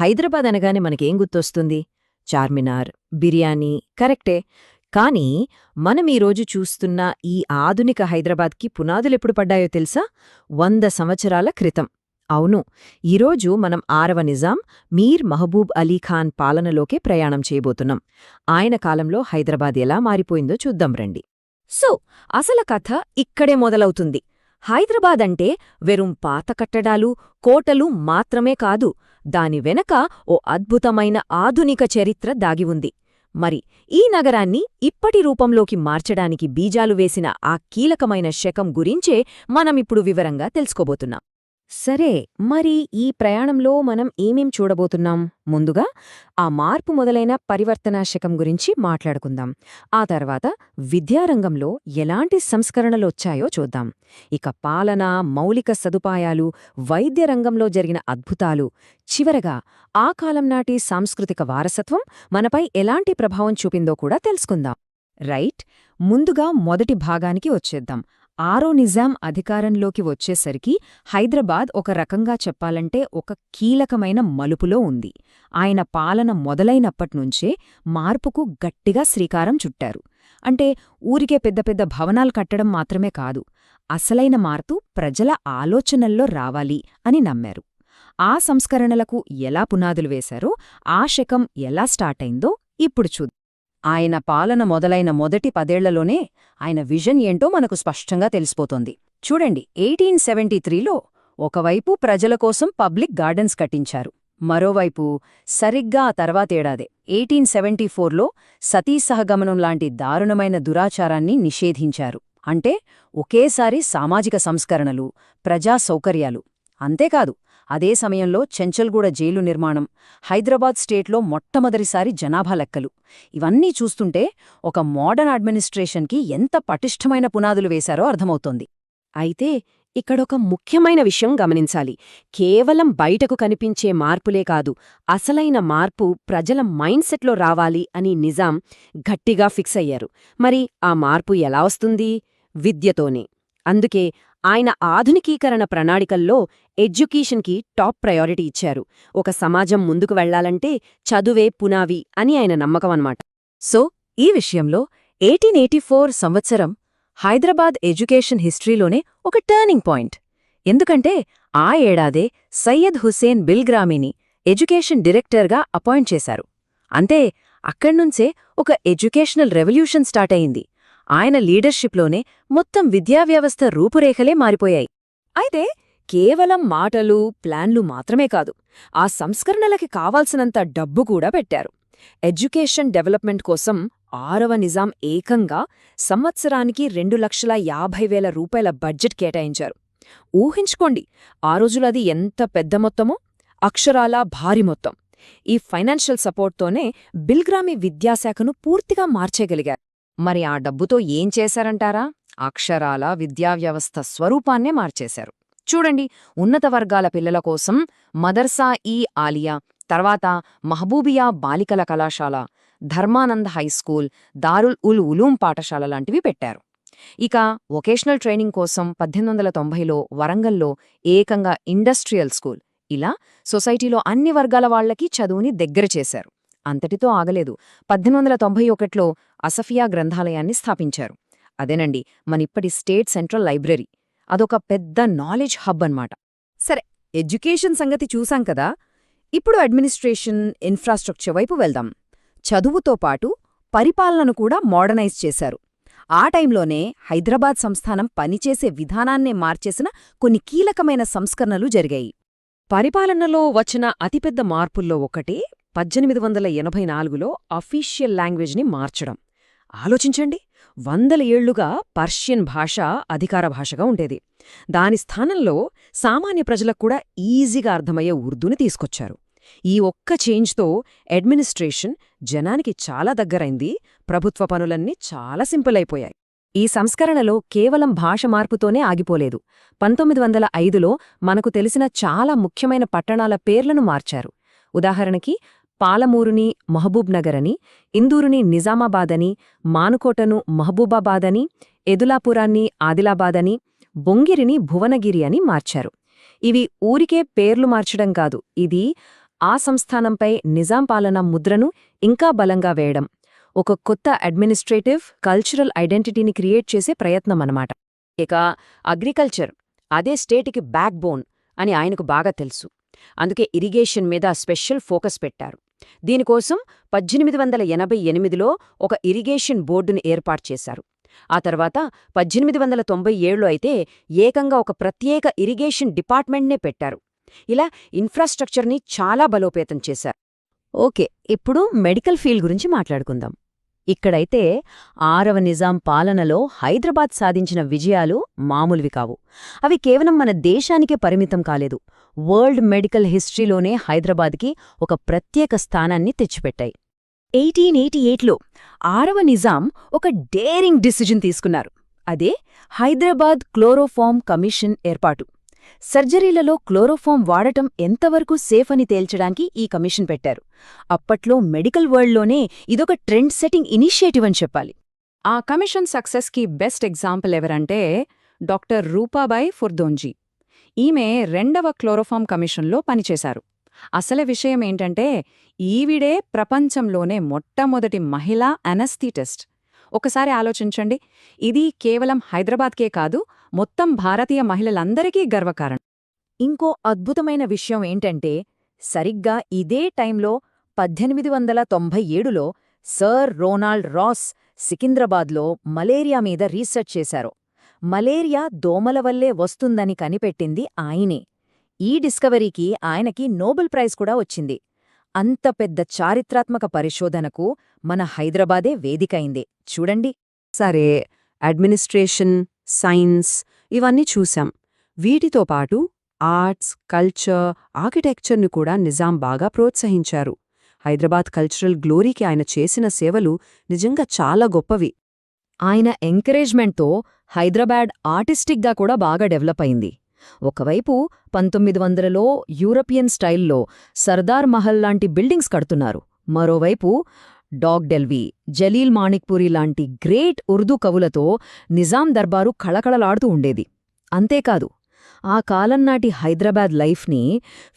హైదరాబాద్ అనగానే మనకేం గుర్తొస్తుంది? చార్మినార్ బిర్యానీ కరెక్టే. కానీ మనం ఈరోజు చూస్తున్న ఈ ఆధునిక హైదరాబాద్కి పునాదులెప్పుడు పడ్డాయో తెలుసా? వంద సంవత్సరాల క్రితం. అవును ఈరోజు మనం ఆరవ నిజాం మీర్ మహబూబ్ అలీ ఖాన్ పాలనలోకే ప్రయాణం చేయబోతున్నాం. ఆయన కాలంలో హైదరాబాద్ ఎలా మారిపోయిందో చూద్దాం రండి. సో అసలు కథ ఇక్కడే మొదలవుతుంది. హైదరాబాద్ అంటే వెరుం పాత కట్టడాలు కోటలు మాత్రమే కాదు దాని వెనక ఓ అద్భుతమైన ఆధునిక చరిత్ర దాగి ఉంది. మరి ఈ నగరాన్ని ఇప్పటి రూపంలోకి మార్చడానికి బీజాలు వేసిన ఆ కీలకమైన శకం గురించే మనమిప్పుడు వివరంగా తెలుసుకోబోతున్నాం. సరే మరి ఈ ప్రయాణంలో మనం ఏమేం చూడబోతున్నాం? ముందుగా ఆ మార్పు మొదలైన పరివర్తనా శకం గురించి మాట్లాడుకుందాం. ఆ తర్వాత విద్యారంగంలో ఎలాంటి సంస్కరణలొచ్చాయో చూద్దాం. ఇక పాలన మౌలిక సదుపాయాలు వైద్య రంగంలో జరిగిన అద్భుతాలు. చివరగా ఆ కాలం నాటి సాంస్కృతిక వారసత్వం మనపై ఎలాంటి ప్రభావం చూపిందో కూడా తెలుసుకుందాం. రైట్ ముందుగా మొదటి భాగానికి వచ్చేద్దాం. ఆరో నిజాం అధికారంలోకి వచ్చేసరికి హైదరాబాద్ ఒక రకంగా చెప్పాలంటే ఒక కీలకమైన మలుపులో ఉంది. ఆయన పాలన మొదలైనప్పట్నుంచే మార్పుకు గట్టిగా శ్రీకారం చుట్టారు. అంటే ఊరికే పెద్ద పెద్ద భవనాలు కట్టడం మాత్రమే కాదు అసలైన మార్పు ప్రజల ఆలోచనల్లో రావాలి అని నమ్మారు. ఆ సంస్కరణలకు ఎలా పునాదులు వేశారో ఆ శకం ఎలా స్టార్టైందో ఇప్పుడు చూద్దాం. ఆయన పాలన మొదలైన మొదటి పదేళ్ళలోనే ఆయన విజన్ ఏంటో మనకు స్పష్టంగా తెలిసిపోతోంది. చూడండి ఎయిటీన్ సెవెంటీ త్రీలో ఒకవైపు ప్రజల కోసం పబ్లిక్ గార్డెన్స్ కట్టించారు. మరోవైపు సరిగ్గా ఆ తర్వాతేడాదే ఎయిటీన్ సెవెంటీ ఫోర్లో సతీసహగమనం లాంటి దారుణమైన దురాచారాన్ని నిషేధించారు. అంటే ఒకేసారి సామాజిక సంస్కరణలు ప్రజా సౌకర్యాలు అంతేకాదు అదే సమయంలో చెంచల్గూడ జైలు నిర్మాణం హైదరాబాద్ స్టేట్లో మొట్టమొదటిసారి జనాభా లెక్కలు. ఇవన్నీ చూస్తుంటే ఒక మోడర్న్ అడ్మినిస్ట్రేషన్కి ఎంత పటిష్టమైన పునాదులు వేశారో అర్థమవుతోంది. అయితే ఇక్కడొక ముఖ్యమైన విషయం గమనించాలి. కేవలం బయటకు కనిపించే మార్పులే కాదు అసలైన మార్పు ప్రజల మైండ్ సెట్లో రావాలి అని నిజాం గట్టిగా ఫిక్స్ అయ్యారు. మరి ఆ మార్పు ఎలా వస్తుంది? విద్యతోనే. అందుకే ఆయన ఆధునికీకరణ ప్రణాళికల్లో ఎడ్యుకేషన్కి టాప్ ప్రయారిటీ ఇచ్చారు. ఒక సమాజం ముందుకు వెళ్ళాలంటే చదువే పునావి అని ఆయన నమ్మకం అన్నమాట. సో ఈ విషయంలో ఎయిటీన్ ఎయిటీ ఫోర్ సంవత్సరం హైదరాబాద్ ఎడ్యుకేషన్ హిస్టరీలోనే ఒక టర్నింగ్ పాయింట్. ఎందుకంటే ఆ ఏడాదే సయ్యద్ హుసేన్ బిల్గ్రామీని ఎడ్యుకేషన్ డైరెక్టర్గా అపాయింట్ చేశారు. అంతే అక్కడ్నుంచే ఒక ఎడ్యుకేషనల్ రెవల్యూషన్ స్టార్ట్ అయింది. ఆయన లీడర్షిప్లోనే మొత్తం విద్యావ్యవస్థ రూపురేఖలే మారిపోయాయి. అయితే కేవలం మాటలు ప్లాన్లు మాత్రమే కాదు ఆ సంస్కరణలకి కావాల్సినంత డబ్బు కూడా పెట్టారు. ఎడ్యుకేషన్ డెవలప్మెంట్ కోసం ఆరవ నిజాం ఏకంగా సంవత్సరానికి రెండు లక్షల యాభై వేల రూపాయల బడ్జెట్ కేటాయించారు. ఊహించుకోండి ఆ రోజులది ఎంత పెద్ద మొత్తమో అక్షరాలా భారీ మొత్తం. ఈ ఫైనాన్షియల్ సపోర్ట్తోనే బిల్గ్రామీ విద్యాశాఖను పూర్తిగా మార్చేయగలిగారు. మరి ఆ డబ్బుతో ఏం చేశారంటారా? అక్షరాల విద్యావ్యవస్థ స్వరూపాన్నే మార్చేశారు. చూడండి ఉన్నత వర్గాల పిల్లల కోసం మదర్సా ఈ ఆలియా తర్వాత మహబూబియా బాలికల కళాశాల ధర్మానంద్ హైస్కూల్ దారుల్ ఉల్ ఉలూం పాఠశాల లాంటివి పెట్టారు. ఇక వొకేషనల్ ట్రైనింగ్ కోసం పద్దెనిమిది వందల తొంభైలో వరంగల్లో ఏకంగా ఇండస్ట్రియల్ స్కూల్. ఇలా సొసైటీలో అన్ని వర్గాల వాళ్ళకి చదువుని దగ్గర చేశారు. అంతటితో ఆగలేదు. పద్దెనిమిది వందల తొంభై ఒకటిలో అసఫియా గ్రంథాలయాన్ని స్థాపించారు. అదేనండి మనిప్పటి స్టేట్ సెంట్రల్ లైబ్రరీ. అదొక పెద్ద నాలెడ్జ్ హబ్ అన్నమాట. సరే ఎడ్యుకేషన్ సంగతి చూసాం కదా? ఇప్పుడు అడ్మినిస్ట్రేషన్ ఇన్ఫ్రాస్ట్రక్చర్ వైపు వెళ్దాం. చదువుతో పాటు పరిపాలనను కూడా మోడర్నైజ్ చేశారు. ఆ టైంలోనే హైదరాబాద్ సంస్థానం పనిచేసే విధానాన్నే మార్చేసిన కొన్ని కీలకమైన సంస్కరణలు జరిగాయి. పరిపాలనలో వచ్చిన అతిపెద్ద మార్పుల్లో ఒకటి పద్దెనిమిది వందల ఎనభై నాలుగులో అఫీషియల్ లాంగ్వేజ్ని మార్చడం. ఆలోచించండి వందల ఏళ్ళుగా పర్షియన్ భాష అధికార భాషగా ఉండేది. దాని స్థానంలో సామాన్య ప్రజలకు కూడా ఈజీగా అర్థమయ్యే ఉర్దూని తీసుకొచ్చారు. ఈ ఒక్క చేంజ్తో అడ్మినిస్ట్రేషన్ జనానికి చాలా దగ్గరైంది ప్రభుత్వ పనులన్నీ చాలా సింపుల్ అయిపోయాయి. ఈ సంస్కరణలో కేవలం భాష మార్పుతోనే ఆగిపోలేదు. పంతొమ్మిది వందల ఐదులో మనకు తెలిసిన చాలా ముఖ్యమైన పట్టణాల పేర్లను మార్చారు. ఉదాహరణకి పాలమూరుని మహబూబ్నగర్ అని ఇందూరుని నిజామాబాదని మానుకోటను మహబూబాబాదని ఎదులాపురాన్ని ఆదిలాబాదని బొంగిరిని భువనగిరి అని మార్చారు. ఇవి ఊరికే పేర్లు మార్చడం కాదు. ఇది ఆ సంస్థానంపై నిజాం పాలన ముద్రను ఇంకా బలంగా వేయడం ఒక కొత్త అడ్మినిస్ట్రేటివ్ కల్చరల్ ఐడెంటిటీని క్రియేట్ చేసే ప్రయత్నమన్నమాట ఇక అగ్రికల్చర్ అదే స్టేట్కి బ్యాక్ బోన్ అని ఆయనకు బాగా తెలుసు. అందుకే ఇరిగేషన్ మీద స్పెషల్ ఫోకస్ పెట్టారు. దీనికోసం పద్దెనిమిది వందల ఎనభై ఎనిమిదిలో ఒక ఇరిగేషన్ బోర్డును ఏర్పాటు చేశారు. ఆ తర్వాత పద్దెనిమిది వందల తొంభై ఏడులో అయితే ఏకంగా ఒక ప్రత్యేక ఇరిగేషన్ డిపార్ట్మెంట్నే పెట్టారు. ఇలా ఇన్ఫ్రాస్ట్రక్చర్ని చాలా బలోపేతం చేశారు. ఓకే ఇప్పుడు మెడికల్ ఫీల్డ్ గురించి మాట్లాడుకుందాం. ఇక్కడైతే ఆరవ నిజాం పాలనలో హైదరాబాద్ సాధించిన విజయాలు మామూలువి కావు. అవి కేవలం మన దేశానికే పరిమితం కాలేదు. వరల్డ్ మెడికల్ హిస్టరీలోనే హైదరాబాద్కి ఒక ప్రత్యేక స్థానాన్ని తెచ్చిపెట్టాయి. ఎయిటీన్ ఎయిటీ ఎయిట్లో ఆరవ నిజాం ఒక డేరింగ్ డిసిజన్ తీసుకున్నారు. అదే హైదరాబాద్ క్లోరోఫామ్ కమిషన్ ఏర్పాటు. సర్జరీలలో క్లోరోఫామ్ వాడటం ఎంతవరకు సేఫ్ అని తేల్చడానికి ఈ కమిషన్ పెట్టారు. అప్పట్లో మెడికల్ వరల్డ్లోనే ఇదొక ట్రెండ్ సెట్టింగ్ ఇనిషియేటివ్ అని చెప్పాలి. ఆ కమిషన్ సక్సెస్కి బెస్ట్ ఎగ్జాంపుల్ ఎవరంటే డాక్టర్ రూపాబాయ్ ఫుర్దోంజీ. ఈమె రెండవ క్లోరోఫామ్ కమిషన్లో పనిచేశారు. అసలు విషయం ఏంటంటే ఈవిడే ప్రపంచంలోనే మొట్టమొదటి మహిళా అనస్థీటెస్ట్ ఒకసారి ఆలోచించండి. ఇది కేవలం హైదరాబాద్కే కాదు మొత్తం భారతీయ మహిళలందరికీ గర్వకారణం. ఇంకో అద్భుతమైన విషయం ఏంటంటే సరిగ్గా ఇదే టైంలో పద్దెనిమిది వందల తొంభై ఏడులో సర్ రోనాల్డ్ రాస్ సికింద్రాబాద్లో మలేరియా మీద రీసెర్చ్ చేశారు. మలేరియా దోమల వల్లే వస్తుందని కనిపెట్టింది ఆయనే. ఈ డిస్కవరీకి ఆయనకి నోబెల్ ప్రైజ్ కూడా వచ్చింది. అంత పెద్ద చారిత్రాత్మక పరిశోధనకు మన హైదరాబాదే వేదికైంది. చూడండి. సరే అడ్మినిస్ట్రేషన్ సైన్స్ ఇవన్నీ చూశాం. వీటితో పాటు ఆర్ట్స్ కల్చర్ ఆర్కిటెక్చర్ను కూడా నిజాం బాగా ప్రోత్సహించారు. హైదరాబాద్ కల్చరల్ గ్లోరీకి ఆయన చేసిన సేవలు నిజంగా చాలా గొప్పవి. ఆయన ఎంకరేజ్మెంట్తో హైదరాబాద్ ఆర్టిస్టిక్గా కూడా బాగా డెవలప్ అయింది. ఒకవైపు పంతొమ్మిది వందలలో యూరోపియన్ స్టైల్లో సర్దార్ మహల్ లాంటి బిల్డింగ్స్ కడుతున్నారు. మరోవైపు డాగ్ డెల్వీ జలీల్ మాణిక్పూరి లాంటి గ్రేట్ ఉర్దూ కవులతో నిజాం దర్బారు కళకళలాడుతూ ఉండేది. అంతేకాదు ఆ కాలం నాటి హైదరాబాద్ లైఫ్ని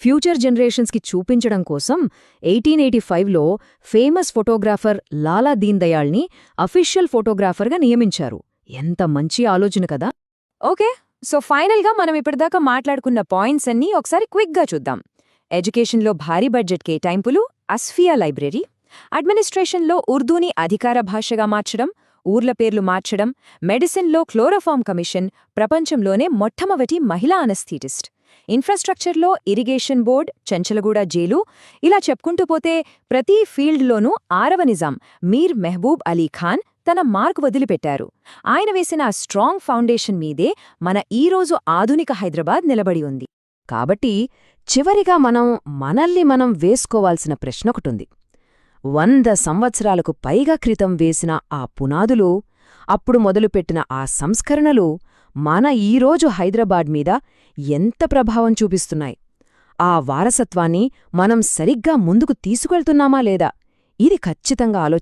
ఫ్యూచర్ జనరేషన్స్కి చూపించడం కోసం ఎయిటీన్ ఎయిటీ ఫైవ్లో ఫేమస్ ఫోటోగ్రాఫర్ లాలా దీన్ దయాళ్ని అఫీషియల్ ఫోటోగ్రాఫర్గా నియమించారు. ఎంత మంచి ఆలోచన కదా! ఓకే? సో ఫైనల్గా మనం ఇప్పటిదాకా మాట్లాడుకున్న పాయింట్స్ అన్నీ ఒకసారి క్విక్గా చూద్దాం. ఎడ్యుకేషన్లో భారీ బడ్జెట్ కేటాయింపులు అస్ఫియా లైబ్రరీ అడ్మినిస్ట్రేషన్లో ఉర్దూని అధికార భాషగా మార్చడం ఊర్ల పేర్లు మార్చడం మెడిసిన్లో క్లోరోఫామ్ కమిషన్ ప్రపంచంలోనే మొట్టమొదటి మహిళా అనస్థీటిస్ట్ ఇన్ఫ్రాస్ట్రక్చర్లో ఇరిగేషన్ బోర్డ్ చెంచలగూడ జైలు. ఇలా చెప్పుకుంటూ పోతే ప్రతి ఫీల్డ్లోనూ ఆరవ నిజాం మీర్ మెహబూబ్ అలీ ఖాన్ తన మార్క్ వదిలిపెట్టారు. ఆయన వేసిన స్ట్రాంగ్ ఫౌండేషన్ మీదే మన ఈరోజు ఆధునిక హైదరాబాద్ నిలబడి ఉంది. కాబట్టి చివరిగా మనం మనల్ని మనం వేసుకోవాల్సిన ప్రశ్నొకటుంది. వంద సంవత్సరాలకు పైగా క్రితం వేసిన ఆ పునాదులు అప్పుడు మొదలుపెట్టిన ఆ సంస్కరణలు మన ఈరోజు హైదరాబాద్ మీద ఎంత ప్రభావం చూపిస్తున్నాయి? ఆ వారసత్వాన్ని మనం సరిగ్గా ముందుకు తీసుకెళ్తున్నామా లేదా? ఇది ఖచ్చితంగా ఆలోచి